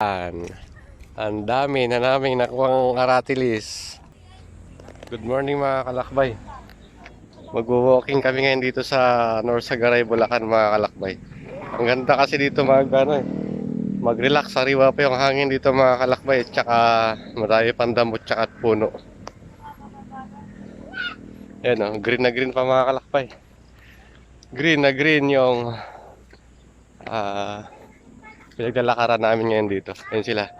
Yan. Ang dami na namin nakuwang aratilis. Good morning mga kalakbay. Mag-walking kami ngayon dito sa North Sagaray, Bulacan mga kalakbay. Ang ganda kasi dito mag ano eh. Mag-relax, sariwa pa yung hangin dito mga kalakbay. Tsaka marami pang dambot tsaka puno. Yan oh, green na green pa mga kalakbay. Green na green yung ah pinaglalakaran namin ngayon dito. Ayun sila.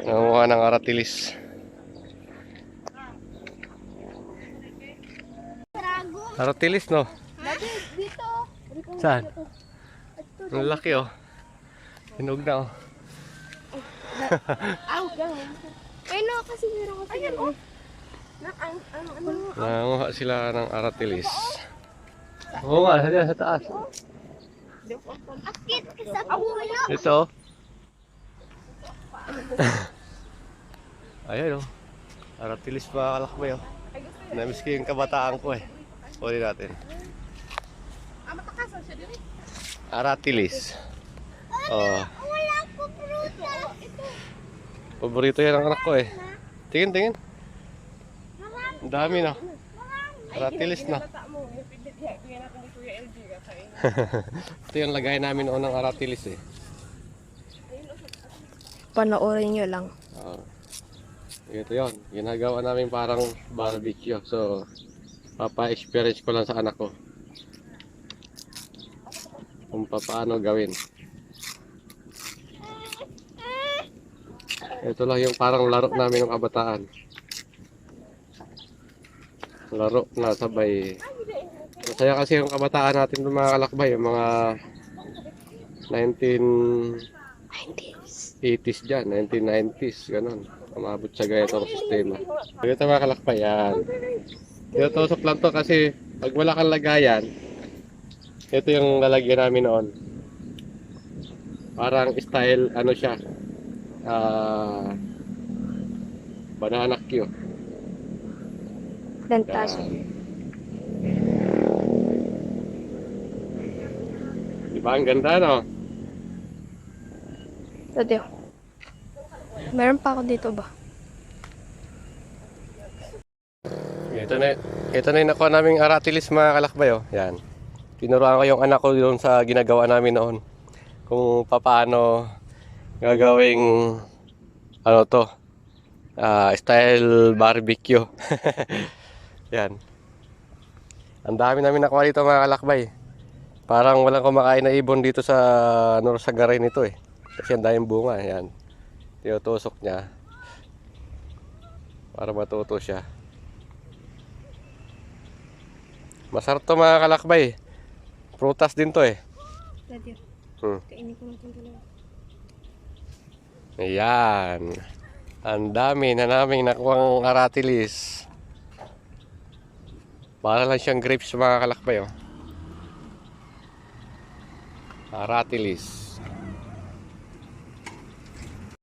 Nangunguha ng aratilis. Aratilis no? Dito. Saan? Ang laki oh. Hinog na oh. Ay, no, kasi meron kasi. Ayan, oh. Na, ang, ang, ano, Nangunguha sila ng aratilis. Oo nga, sa, sa taas. Akit sa puno. Ito. Ayan oh. Aratilis pa kalakbay oh. Namiss ko yung kabataan ko eh. Uli natin. Ah. Aratilis. Oh. Wala ko pruta. Ito. Paborito yan ng anak ko eh. Tingin, tingin. Ang dami na. Aratilis na. Ito yung lagay namin noon ng aratilis eh. Panoorin nyo lang. Oo. ito yon Ginagawa namin parang barbecue. So, papa-experience ko lang sa anak ko. Kung paano gawin. Ito lang yung parang laro namin ng kabataan. Laro na sabay. Masaya kasi yung kabataan natin ng mga kalakbay. Yung mga 19... 80s dyan, 1990s, ganun. Umabot sa ganitong sistema. Ito mga kalakbay, yan. Tinutusok lang to kasi pag wala kang lagayan, ito yung lalagyan namin noon. Parang style, ano siya, ah, banana Q. Lantas. Yan. Diba ang ganda, no? Tadyo. Meron pa ako dito ba? Ito na, ito na yung nakuha naming aratilis mga kalakbay, oh. Yan. Tinuruan ko yung anak ko doon sa ginagawa namin noon. Kung paano gagawing ano to, ah, style barbecue. Yan. Ang dami namin nakuha dito mga kalakbay. Parang walang kumakain na ibon dito sa North Sagaray nito eh. Kasi ang daming bunga. Yan. Tinutusok niya. Para matuto siya. Masarap to mga kalakbay. Prutas din to eh. Tadyo. Hmm. Kainin ko natin dalawa. Ayan. Ang dami na naming nakuwang aratilis. Para lang siyang grapes mga kalakbay oh. Aráteles.